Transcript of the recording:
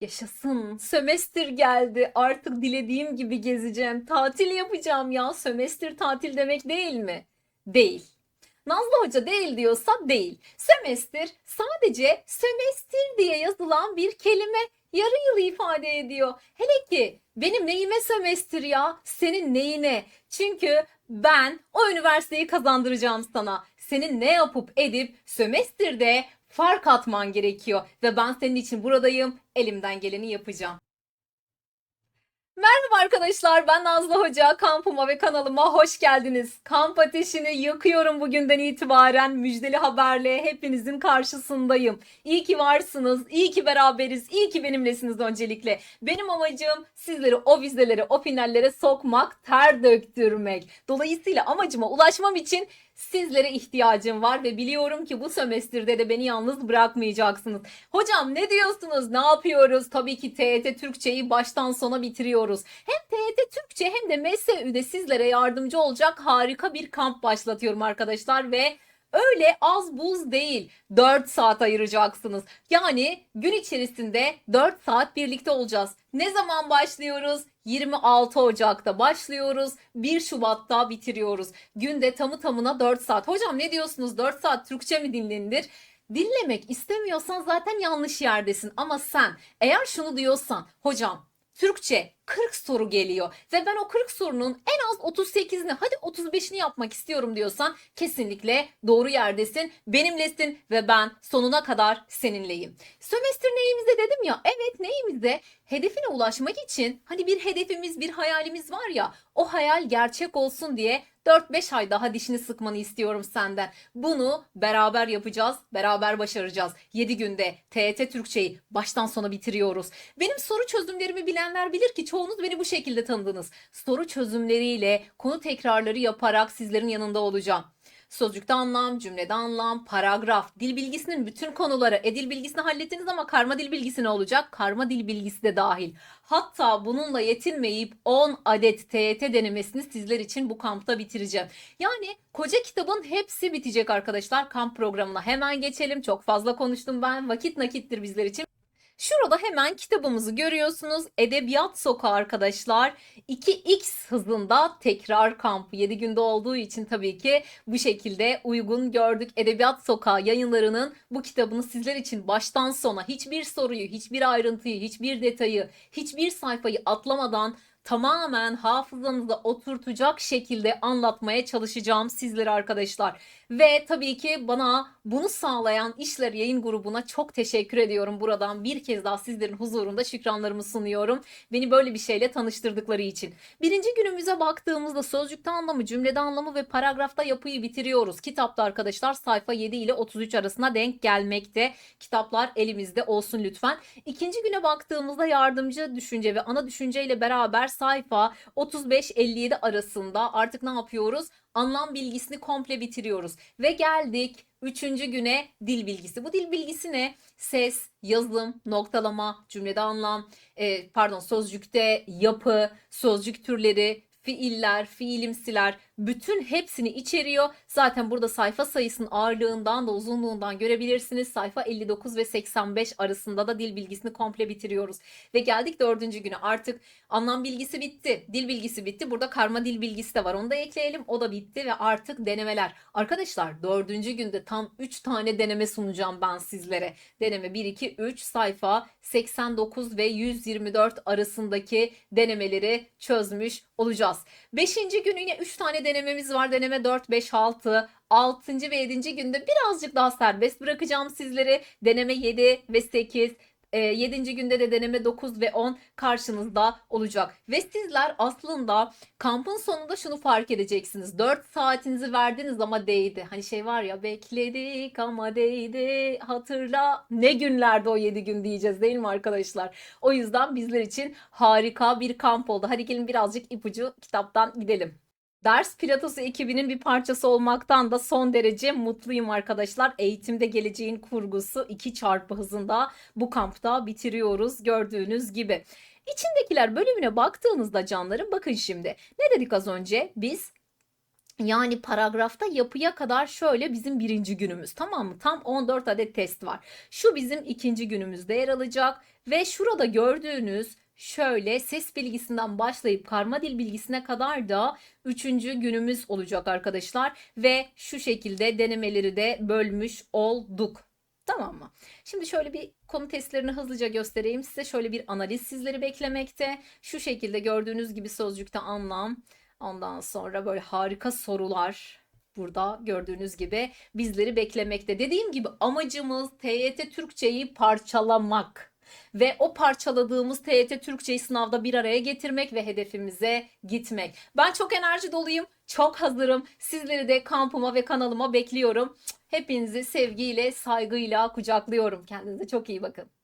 Yaşasın. Sömestr geldi. Artık dilediğim gibi gezeceğim. Tatil yapacağım ya. Sömestr tatil demek değil mi? Değil. Nazlı Hoca değil diyorsa değil. Sömestr sadece sömestr diye yazılan bir kelime yarı yılı ifade ediyor. Hele ki benim neyime sömestr ya? Senin neyine? Çünkü ben o üniversiteyi kazandıracağım sana. Senin ne yapıp edip sömestrde fark atman gerekiyor ve ben senin için buradayım. Elimden geleni yapacağım. Merhaba arkadaşlar ben Nazlı Hoca kampıma ve kanalıma hoş geldiniz. Kamp ateşini yakıyorum bugünden itibaren müjdeli haberle hepinizin karşısındayım. İyi ki varsınız, iyi ki beraberiz, iyi ki benimlesiniz öncelikle. Benim amacım sizleri o vizelere, o finallere sokmak, ter döktürmek. Dolayısıyla amacıma ulaşmam için sizlere ihtiyacım var ve biliyorum ki bu sömestrde de beni yalnız bırakmayacaksınız. Hocam ne diyorsunuz? Ne yapıyoruz? Tabii ki TET Türkçeyi baştan sona bitiriyoruz. Hem TET Türkçe hem de MSÜ'de sizlere yardımcı olacak harika bir kamp başlatıyorum arkadaşlar ve öyle az buz değil. 4 saat ayıracaksınız. Yani gün içerisinde 4 saat birlikte olacağız. Ne zaman başlıyoruz? 26 Ocak'ta başlıyoruz. 1 Şubat'ta bitiriyoruz. Günde tamı tamına 4 saat. Hocam ne diyorsunuz? 4 saat Türkçe mi dinlenilir? Dinlemek istemiyorsan zaten yanlış yerdesin. Ama sen eğer şunu diyorsan hocam Türkçe 40 soru geliyor ve ben o 40 sorunun en az 38'ini hadi 35'ini yapmak istiyorum diyorsan kesinlikle doğru yerdesin. Benimlesin ve ben sonuna kadar seninleyim. Sömestr neyimize dedim ya evet neyimize hedefine ulaşmak için hani bir hedefimiz bir hayalimiz var ya o hayal gerçek olsun diye 4-5 ay daha dişini sıkmanı istiyorum senden. Bunu beraber yapacağız, beraber başaracağız. 7 günde TET Türkçeyi baştan sona bitiriyoruz. Benim soru çözümlerimi bilenler bilir ki çoğunuz beni bu şekilde tanıdınız. Soru çözümleriyle, konu tekrarları yaparak sizlerin yanında olacağım. Sözcükte anlam, cümlede anlam, paragraf, dil bilgisinin bütün konuları. E dil bilgisini hallettiniz ama karma dil bilgisi ne olacak? Karma dil bilgisi de dahil. Hatta bununla yetinmeyip 10 adet TYT denemesini sizler için bu kampta bitireceğim. Yani koca kitabın hepsi bitecek arkadaşlar. Kamp programına hemen geçelim. Çok fazla konuştum ben. Vakit nakittir bizler için. Şurada hemen kitabımızı görüyorsunuz. Edebiyat Sokağı arkadaşlar. 2x hızında tekrar kampı 7 günde olduğu için tabii ki bu şekilde uygun gördük. Edebiyat Sokağı yayınlarının bu kitabını sizler için baştan sona hiçbir soruyu, hiçbir ayrıntıyı, hiçbir detayı, hiçbir sayfayı atlamadan tamamen hafızanıza oturtacak şekilde anlatmaya çalışacağım sizlere arkadaşlar. Ve tabii ki bana bunu sağlayan İşler Yayın grubuna çok teşekkür ediyorum. Buradan bir kez daha sizlerin huzurunda şükranlarımı sunuyorum. Beni böyle bir şeyle tanıştırdıkları için. Birinci günümüze baktığımızda sözcükte anlamı, cümlede anlamı ve paragrafta yapıyı bitiriyoruz. Kitapta arkadaşlar sayfa 7 ile 33 arasına denk gelmekte. Kitaplar elimizde olsun lütfen. İkinci güne baktığımızda yardımcı düşünce ve ana düşünce ile beraber sayfa 35-57 arasında artık ne yapıyoruz? Anlam bilgisini komple bitiriyoruz. Ve geldik üçüncü güne dil bilgisi. Bu dil bilgisi ne? Ses, yazım, noktalama, cümlede anlam, e, pardon sözcükte yapı, sözcük türleri, fiiller, fiilimsiler bütün hepsini içeriyor. Zaten burada sayfa sayısının ağırlığından da uzunluğundan görebilirsiniz. Sayfa 59 ve 85 arasında da dil bilgisini komple bitiriyoruz. Ve geldik dördüncü güne artık anlam bilgisi bitti. Dil bilgisi bitti. Burada karma dil bilgisi de var. Onu da ekleyelim. O da bitti ve artık denemeler. Arkadaşlar dördüncü günde tam 3 tane deneme sunacağım ben sizlere. Deneme 1, 2, 3 sayfa 89 ve 124 arasındaki denemeleri çözmüş olacağız. Beşinci gün yine 3 tane denememiz var. Deneme 4, 5, 6. 6. ve 7. günde birazcık daha serbest bırakacağım sizleri. Deneme 7 ve 8. 7. günde de deneme 9 ve 10 karşınızda olacak. Ve sizler aslında kampın sonunda şunu fark edeceksiniz. 4 saatinizi verdiniz ama değdi. Hani şey var ya bekledik ama değdi. Hatırla ne günlerde o 7 gün diyeceğiz değil mi arkadaşlar? O yüzden bizler için harika bir kamp oldu. Hadi gelin birazcık ipucu kitaptan gidelim. Ders Pilatosu ekibinin bir parçası olmaktan da son derece mutluyum arkadaşlar. Eğitimde geleceğin kurgusu 2 çarpı hızında bu kampta bitiriyoruz gördüğünüz gibi. İçindekiler bölümüne baktığınızda canlarım bakın şimdi. Ne dedik az önce? Biz Yani paragrafta yapıya kadar şöyle bizim birinci günümüz tamam mı? Tam 14 adet test var. Şu bizim ikinci günümüzde yer alacak ve şurada gördüğünüz şöyle ses bilgisinden başlayıp karma dil bilgisine kadar da üçüncü günümüz olacak arkadaşlar. Ve şu şekilde denemeleri de bölmüş olduk. Tamam mı? Şimdi şöyle bir konu testlerini hızlıca göstereyim size. Şöyle bir analiz sizleri beklemekte. Şu şekilde gördüğünüz gibi sözcükte anlam. Ondan sonra böyle harika sorular burada gördüğünüz gibi bizleri beklemekte. Dediğim gibi amacımız TYT Türkçeyi parçalamak ve o parçaladığımız TYT Türkçeyi sınavda bir araya getirmek ve hedefimize gitmek. Ben çok enerji doluyum, çok hazırım. Sizleri de kampıma ve kanalıma bekliyorum. Hepinizi sevgiyle, saygıyla kucaklıyorum. Kendinize çok iyi bakın.